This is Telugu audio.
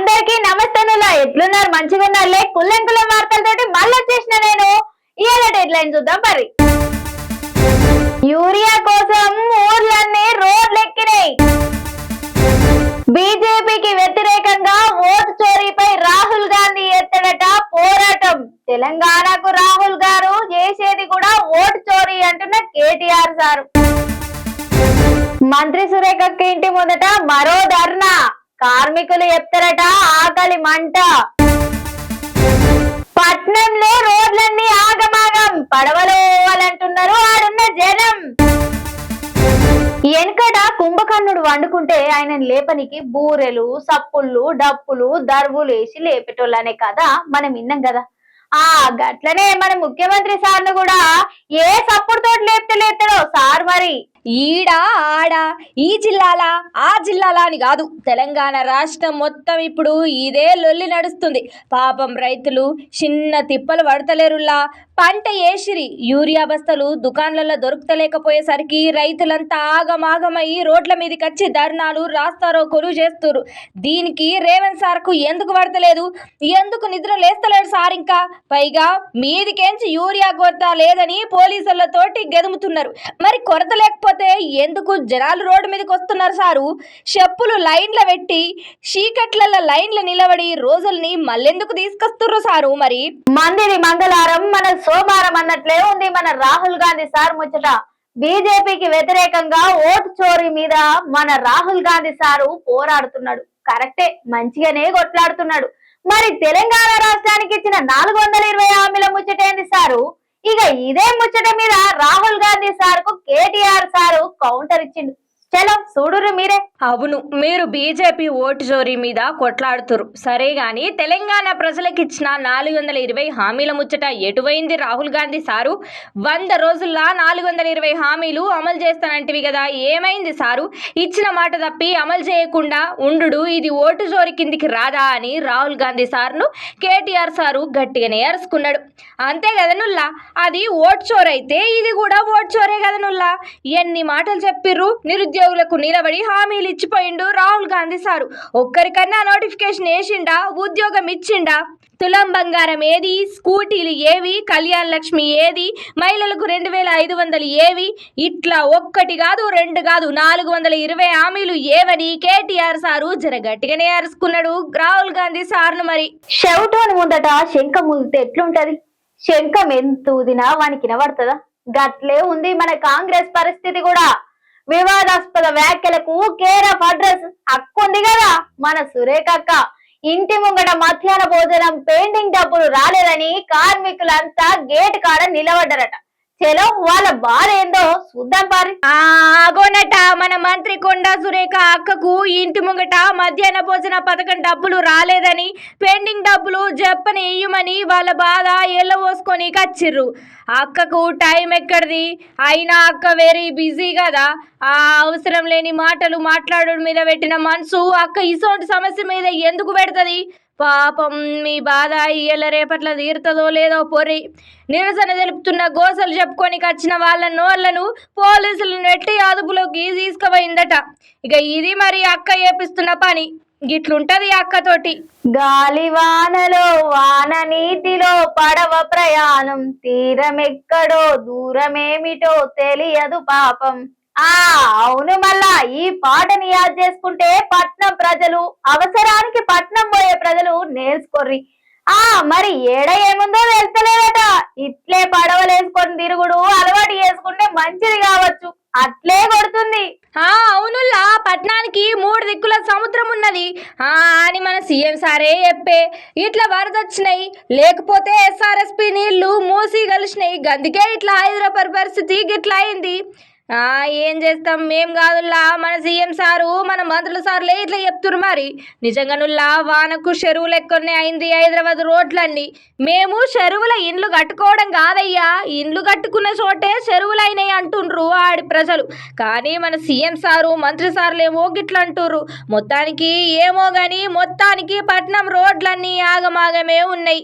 అందరికీ నమస్తేనులా. ఎట్లున్నారు? మంచిగా ఉన్నారులే? కుల్లెం వార్తలతోటి మళ్ళీ వచ్చేసిన నేను. ఇవాళ డెడ్ లైన్ చూద్దాం మరి యూరియా కోసం ఊర్లన్నీ రోడ్లెక్కినాయి. బీజేపీకి వ్యతిరేకంగా ఓటు చోరీపై రాహుల్ గాంధీ ఎత్తడట పోరాటం. తెలంగాణకు రాహుల్ గారు చేసేది కూడా ఓటు చోరీ అంటున్న కేటీఆర్ సారు. మంత్రి సురేఖకి ఇంటి ముందట మరో కార్మికులు చెప్తారట ఆకలి మంట. పట్నంలో రోడ్లన్నీ ఆగమాగం పడవలోవాలంటున్నారు ఆడున్న జనం. వెనకట కుంభకర్ణుడు వండుకుంటే ఆయన లేపనికి బూరెలు సప్పుళ్ళు డప్పులు దర్వులు వేసి లేపేటోళ్ళనే కదా మనం విన్నాం కదా. ఆ గట్లనే మన ముఖ్యమంత్రి సార్ను కూడా ఏ సప్పుడు తోటి లేపితే లేపుతాడో సార్ మరి? ఈడ ఆడ ఈ జిల్లాల ఆ జిల్లాల అని కాదు. తెలంగాణ రాష్ట్రం మొత్తం ఇప్పుడు ఇదే లొల్లి నడుస్తుంది. పాపం రైతులు చిన్న తిప్పలు పడతలేరులా పంట ఏసిరి యూరియా బస్తలు దుకాన్లలో దొరుకుతలేకపోయేసరికి రైతులంతా ఆగమాగమయ్యి రోడ్ల మీదకి వచ్చి ధర్నాలు రాస్తారో కొలువు చేస్తారు దీనికి రేవంత్ సార్కు ఎందుకు పడతలేదు? ఎందుకు నిద్ర లేస్తలేడు సార్ ఇంకా? పైగా మీదికేంచి యూరియా కొరత లేదని పోలీసులతోటి గెదుముతున్నారు. మరి కొరత లేకపోతే ఎందుకు జనాలు రోడ్డు మీదకి వస్తున్నారు సారు? చెప్పులు లైన్ల పెట్టి చీకట్ల లైన్ల నిలబడి రోజుల్ని మళ్ళెందుకు తీసుకొస్తున్నారు సారు మరి? మందిది మంగళవారం మన సోమవారం అన్నట్లే ఉంది మన రాహుల్ గాంధీ సార్ ముచ్చట. బీజేపీకి వ్యతిరేకంగా ఓటు చోరీ మీద మన రాహుల్ గాంధీ సారు పోరాడుతున్నాడు. కరెక్టే మంచిగానే కొట్లాడుతున్నాడు. మరి తెలంగాణ రాష్ట్రానికి ఇచ్చిన నాలుగు వందల ఇరవై హామీల ముచ్చటేంది సారు? ఇక ఇదే ముచ్చట మీద రాహుల్ గాంధీ సార్కు కేటీఆర్ సారు కౌంటర్ ఇచ్చిండు. చలో చూడురు మీరే. అవును మీరు బీజేపీ ఓటు చోరీ మీద కొట్లాడుతురు. సరే గాని తెలంగాణ ప్రజలకు ఇచ్చిన నాలుగు వందల ఇరవై హామీల ముచ్చట ఎటువైంది రాహుల్ గాంధీ సారు? వంద రోజుల్లో నాలుగు వందల ఇరవై హామీలు అమలు చేస్తానంటివి కదా ఏమైంది సారు? ఇచ్చిన మాట తప్పి అమలు చేయకుండా ఉండు ఇది ఓటు చోరీ కిందికి రాదా అని రాహుల్ గాంధీ సార్ను కేటీఆర్ సారు గట్టిగానే అరుచుకున్నాడు అంతే కదా నుల్లా? అది ఓటు చోరైతే అయితే ఇది కూడా ఓటు చోరే కదనుల్లా ఎన్ని మాటలు చెప్పిర్రు? నిరుద్యోగ నిరుద్యోగులకు నిలబడి హామీలు ఇచ్చిపోయిండు రాహుల్ గాంధీ సారు. ఒక్కరికన్నా నోటిఫికేషన్ వేసిండా? ఉద్యోగం ఇచ్చిండా? తులం బంగారం ఏది? స్కూటీలు ఏవి? కళ్యాణ్ లక్ష్మి ఏది? మహిళలకు రెండు వేల ఐదు వందలు ఏవి? ఇట్లా ఒక్కటి కాదు రెండు కాదు నాలుగు వందల ఇరవై హామీలు ఏవని కేటీఆర్ సారు జర గట్టిగానే అరుచుకున్నాడు రాహుల్ గాంధీ సార్ను మరి. షౌటోన్ ముందట శంఖం ముదితే ఎట్లుంటది? శంఖం ఎంత ఊదినా వానికి వినబడుతుందా? గట్లే ఉంది మన కాంగ్రెస్ పరిస్థితి కూడా. వివాదాస్పద వ్యాఖ్యలకు కేర్ ఆఫ్ అడ్రస్ హక్కు ఉంది కదా మన సురేఖ అక్క. ఇంటి ముంగట మధ్యాహ్న భోజనం పెయింటింగ్ డబ్బులు రాలేదని కార్మికులంతా గేట్ కాడ నిలబడ్డారట. చలో వాళ్ళ బాధ ఏందో చూద్దాం పారి. ఆగో మన మంత్రి కొండా సురేఖ అక్కకు ఇంటి ముంగట మధ్యాహ్న భోజన పథకం డబ్బులు రాలేదని పెండింగ్ డబ్బులు చెప్పని ఇయ్యమని వాళ్ళ బాధ ఎల్లవోసుకొని కచ్చిర్రు. అక్కకు టైం ఎక్కడిది? అయినా అక్క వెరీ బిజీ కదా. ఆ అవసరం లేని మాటలు మాట్లాడడం మీద పెట్టిన మనసు అక్క ఇసోంటి సమస్య మీద ఎందుకు పెడుతుంది? పాపం మీ బాధ ఇయ్యల రేపట్ల తీరుతుందో లేదో పొరి. నిరసన తెలుపుతున్న గోసలు చెప్పుకొని వచ్చిన వాళ్ళ నోళ్ళను పోలీసులు నెట్టి అదుపులోకి తీసుకుపోయిందట. ఇక ఇది మరి అక్క చేపిస్తున్న పని. గిట్లుంటది అక్కతోటి. గాలి వానలో వాన నీటిలో పడవ ప్రయాణం. తీరమెక్కడో దూరమేమిటో తెలియదు పాపం. ఆ అవును మళ్ళా ఈ పాటని యాద్ చేసుకుంటే పట్నం ప్రజలు అవసరానికి పట్నం పోయే ప్రజలు నేర్చుకోర్రి. ఆ మరి ఏడ ఏముందో తెలుస్తలేదట. ఇట్లే పడవలు వేసుకొని తిరుగుడు అలవాటు చేసుకుంటే మంచిది కావచ్చు. అట్లే కొడుతుంది. ఆ అవునుల్లా. పట్నానికి మూడు దిక్కుల సముద్రం ఉన్నది. ఆ అని మన సీఎం సారే చెప్పే. ఇట్లా వరద వచ్చినాయి లేకపోతే ఎస్ఆర్ఎస్పి నీళ్ళు మూసి కలిసినాయి గందుకే ఇట్లా హైదరాబాద్ పరిస్థితి గిట్లా అయింది. ఏం చేస్తాం? మేం కాదుల్లా మన సీఎం సారు మన మంత్రుల సార్లే ఇట్లా చెప్తురు మరి. నిజంగానుల్లా వానకు చెరువులు ఎక్కువనే అయింది హైదరాబాద్ రోడ్లన్నీ. మేము చెరువుల ఇండ్లు కట్టుకోవడం కాదయ్యా. ఇండ్లు కట్టుకున్న చోటే చెరువులు అయినాయి అంటుండ్రు ఆడి ప్రజలు. కానీ మన సీఎం సారు మంత్రి సార్లేమో గిట్లా అంటుర్రు మొత్తానికి ఏమో గాని మొత్తానికి పట్నం రోడ్లన్నీ ఆగమాగమే ఉన్నాయి.